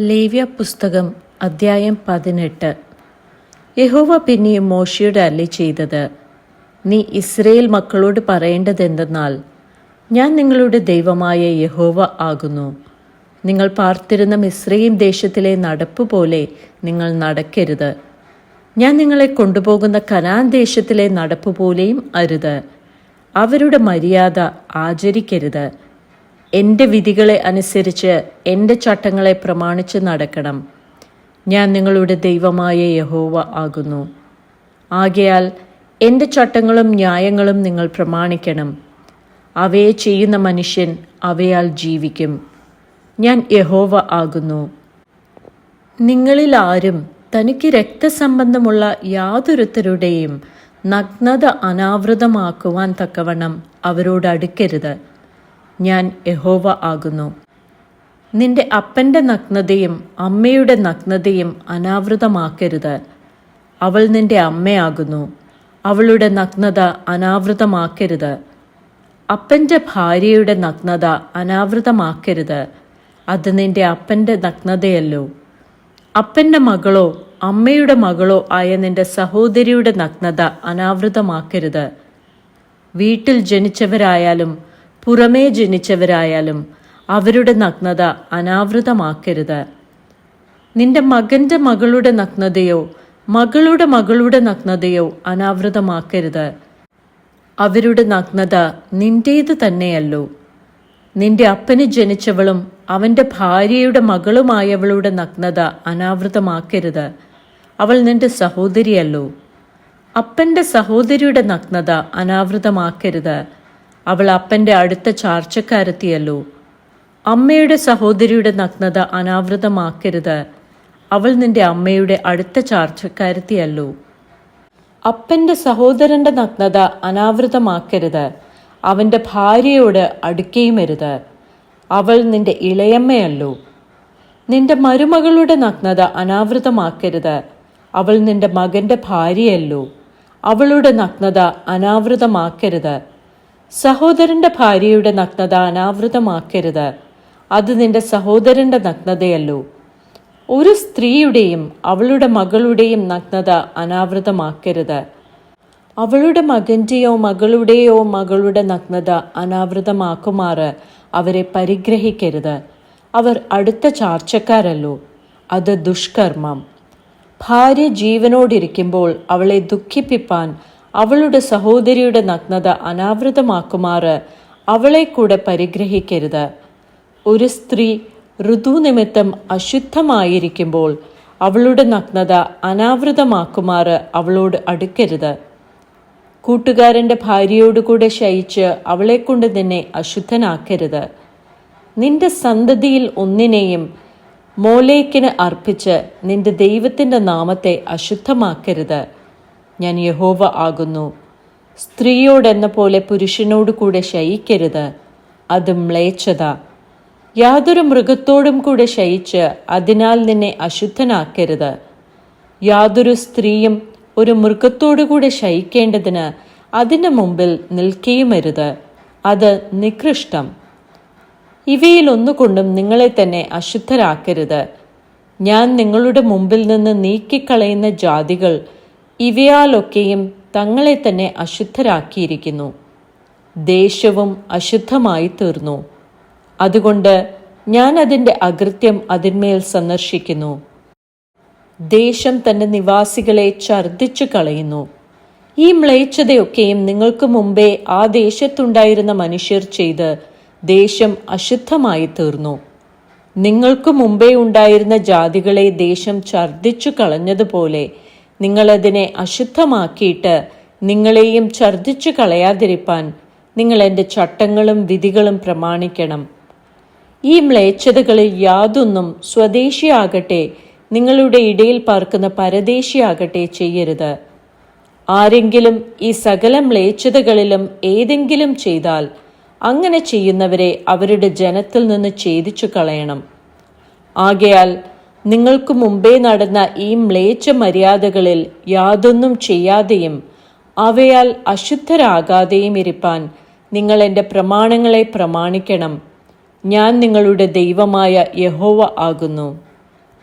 ലേവ്യ പുസ്തകം അദ്ധ്യായം പതിനെട്ട്. യഹോവ പിന്നെയും മോശയുടെ അല്ലി ചെയ്തത് നീ ഇസ്രയേൽ മക്കളോട് പറയേണ്ടതെന്തെന്നാൽ ഞാൻ നിങ്ങളുടെ ദൈവമായ യഹോവ ആകുന്നു. നിങ്ങൾ പാർത്തിരുന്ന മിശ്രയും ദേശത്തിലെ നടപ്പ് പോലെ നിങ്ങൾ നടക്കരുത്. ഞാൻ നിങ്ങളെ കൊണ്ടുപോകുന്ന കനാൻ ദേശത്തിലെ നടപ്പ് പോലെയും അരുത്. അവരുടെ മര്യാദ ആചരിക്കരുത്. എന്റെ വിധികളെ അനുസരിച്ച് എന്റെ ചട്ടങ്ങളെ പ്രമാണിച്ച് നടക്കണം. ഞാൻ നിങ്ങളുടെ ദൈവമായ യഹോവ ആകുന്നു. ആകയാൽ എന്റെ ചട്ടങ്ങളും ന്യായങ്ങളും നിങ്ങൾ പ്രമാണിക്കണം. അവയെ ചെയ്യുന്ന മനുഷ്യൻ അവയാൽ ജീവിക്കും. ഞാൻ യഹോവ ആകുന്നു. നിങ്ങളിൽ ആരും തനിക്ക് രക്തസംബന്ധമുള്ള യാതൊരുത്തരുടെയും നഗ്നത അനാവൃതമാക്കുവാൻ തക്കവണ്ണം അവരോട് അടുക്കരുത്. ഞാൻ യഹോവ ആകുന്നു. നിന്റെ അപ്പന്റെ നഗ്നതയും അമ്മയുടെ നഗ്നതയും അനാവൃതമാക്കരുത്. അവൾ നിന്റെ അമ്മയാകുന്നു. അവളുടെ നഗ്നത അനാവൃതമാക്കരുത്. അപ്പന്റെ ഭാര്യയുടെ നഗ്നത അനാവൃതമാക്കരുത്. അത് നിന്റെ അപ്പന്റെ നഗ്നതയല്ലോ. അപ്പന്റെ മകളോ അമ്മയുടെ മകളോ ആയ നിന്റെ സഹോദരിയുടെ നഗ്നത അനാവൃതമാക്കരുത്. വീട്ടിൽ ജനിച്ചവരായാലും പുറമേ ജനിച്ചവരായാലും അവരുടെ നഗ്നത അനാവൃതമാക്കരുത്. നിന്റെ മകന്റെ മകളുടെ നഗ്നതയോ മകളുടെ മകളുടെ നഗ്നതയോ അനാവൃതമാക്കരുത്. അവരുടെ നഗ്നത നിന്റേത് തന്നെയല്ലോ. നിന്റെ അപ്പന് ജനിച്ചവളും അവന്റെ ഭാര്യയുടെ മകളുമായവളുടെ നഗ്നത അനാവൃതമാക്കരുത്. അവൾ നിന്റെ സഹോദരിയല്ലോ. അപ്പന്റെ സഹോദരിയുടെ നഗ്നത അനാവൃതമാക്കരുത്. അവൾ അപ്പന്റെ അടുത്ത ചാർച്ചക്കാരെത്തിയല്ലോ. അമ്മയുടെ സഹോദരിയുടെ നഗ്നത അനാവൃതമാക്കരുത്. അവൾ നിന്റെ അമ്മയുടെ അടുത്ത ചാർച്ചക്കാരെത്തിയല്ലോ. അപ്പന്റെ സഹോദരന്റെ നഗ്നത അനാവൃതമാക്കരുത്. അവന്റെ ഭാര്യയോട് അടുക്കുകയുമരുത് അവൾ നിന്റെ ഇളയമ്മയല്ലോ. നിന്റെ മരുമകളുടെ നഗ്നത അനാവൃതമാക്കരുത്. അവൾ നിന്റെ മകന്റെ ഭാര്യയല്ലോ. അവളുടെ നഗ്നത അനാവൃതമാക്കരുത്. സഹോദരന്റെ ഭാര്യയുടെ നഗ്നത അനാവൃതമാക്കരുത്. അത് നിന്റെ സഹോദരന്റെ നഗ്നതയല്ലോ. ഒരു സ്ത്രീയുടെയും അവളുടെ മകളുടെയും നഗ്നത അനാവൃതമാക്കരുത്. അവളുടെ മകന്റെയോ മകളുടെയോ മകളുടെ നഗ്നത അനാവൃതമാക്കുമാറ് അവരെ പരിഗ്രഹിക്കരുത്. അവർ അടുത്ത ചാർച്ചക്കാരല്ലോ. അത് ദുഷ്കർമ്മം. ഭാര്യ ജീവനോടിരിക്കുമ്പോൾ അവളെ ദുഃഖിപ്പിപ്പാൻ അവളുടെ സഹോദരിയുടെ നഗ്നത അനാവൃതമാക്കുമാറ് അവളെ കൂടെ പരിഗ്രഹിക്കരുത്. ഒരു സ്ത്രീ ഋതുനിമിത്തം അശുദ്ധമായിരിക്കുമ്പോൾ അവളുടെ നഗ്നത അനാവൃതമാക്കുമാറ് അവളോട് അടുക്കരുത്. കൂട്ടുകാരന്റെ ഭാര്യയോടുകൂടെ ശയിച്ച് അവളെക്കൊണ്ട് നിന്നെ അശുദ്ധനാക്കരുത്. നിന്റെ സന്തതിയിൽ ഒന്നിനെയും മോലേക്കിന് അർപ്പിച്ച് നിന്റെ ദൈവത്തിന്റെ നാമത്തെ അശുദ്ധമാക്കരുത്. ഞാൻ യഹോവ ആകുന്നു. സ്ത്രീയോടെന്ന പോലെ പുരുഷനോട് കൂടെ ശയിക്കരുത്. അത് മ്ലേച്ഛത. യാതൊരു മൃഗത്തോടും കൂടെ ശയിച്ച് അതിനാൽ നിന്നെ അശുദ്ധനാക്കരുത്. യാതൊരു സ്ത്രീയും ഒരു മൃഗത്തോടു കൂടെ ശയിക്കേണ്ടതിന് അതിന് മുമ്പിൽ നിൽക്കുകയുമരുത് അത് നികൃഷ്ടം. ഇവയിൽ ഒന്നുകൊണ്ടും നിങ്ങളെ തന്നെ അശുദ്ധരാക്കരുത്. ഞാൻ നിങ്ങളുടെ മുമ്പിൽ നിന്ന് നീക്കിക്കളയുന്ന ജാതികൾ ഇവയാലൊക്കെയും തങ്ങളെ തന്നെ അശുദ്ധരാക്കിയിരിക്കുന്നു. ദേഷ്യവും അശുദ്ധമായി തീർന്നു. അതുകൊണ്ട് ഞാൻ അതിന്റെ അകൃത്യം അതിന്മേൽ സന്ദർശിക്കുന്നു. ദേശം തന്റെ നിവാസികളെ ഛർദ്ദിച്ചു കളയുന്നു. ഈ മ്ലേച്ഛതയൊക്കെയും നിങ്ങൾക്ക് മുമ്പേ ആ ദേശത്തുണ്ടായിരുന്ന മനുഷ്യർ ചെയ്ത് ദേശം അശുദ്ധമായി തീർന്നു. നിങ്ങൾക്ക് മുമ്പേ ഉണ്ടായിരുന്ന ജാതികളെ ദേശം ഛർദ്ദിച്ചു കളഞ്ഞതുപോലെ നിങ്ങളതിനെ അശുദ്ധമാക്കിയിട്ട് നിങ്ങളെയും ഛർദ്ദിച്ചു കളയാതിരിപ്പാൻ നിങ്ങൾ എന്റെ ചട്ടങ്ങളും വിധികളും പ്രമാണിക്കണം. ഈ മ്ലേച്ഛതകളിൽ യാതൊന്നും സ്വദേശിയാകട്ടെ നിങ്ങളുടെ ഇടയിൽ പാർക്കുന്ന പരദേശിയാകട്ടെ ചെയ്യരുത്. ആരെങ്കിലും ഈ സകല മ്ലേച്ഛതകളിലും ഏതെങ്കിലും ചെയ്താൽ അങ്ങനെ ചെയ്യുന്നവരെ അവരുടെ ജനത്തിൽ നിന്ന് ഛേദിച്ചു കളയണം. ആകയാൽ നിങ്ങൾക്ക് മുമ്പേ നടന്ന ഈ മ്ലേച്ഛ മര്യാദകളിൽ യാതൊന്നും ചെയ്യാതെയും അവയാൽ അശുദ്ധരാകാതെയും ഇരിപ്പാൻ നിങ്ങൾ എന്റെ പ്രമാണങ്ങളെ പ്രമാണിക്കണം. ഞാൻ നിങ്ങളുടെ ദൈവമായ യഹോവ ആകുന്നു.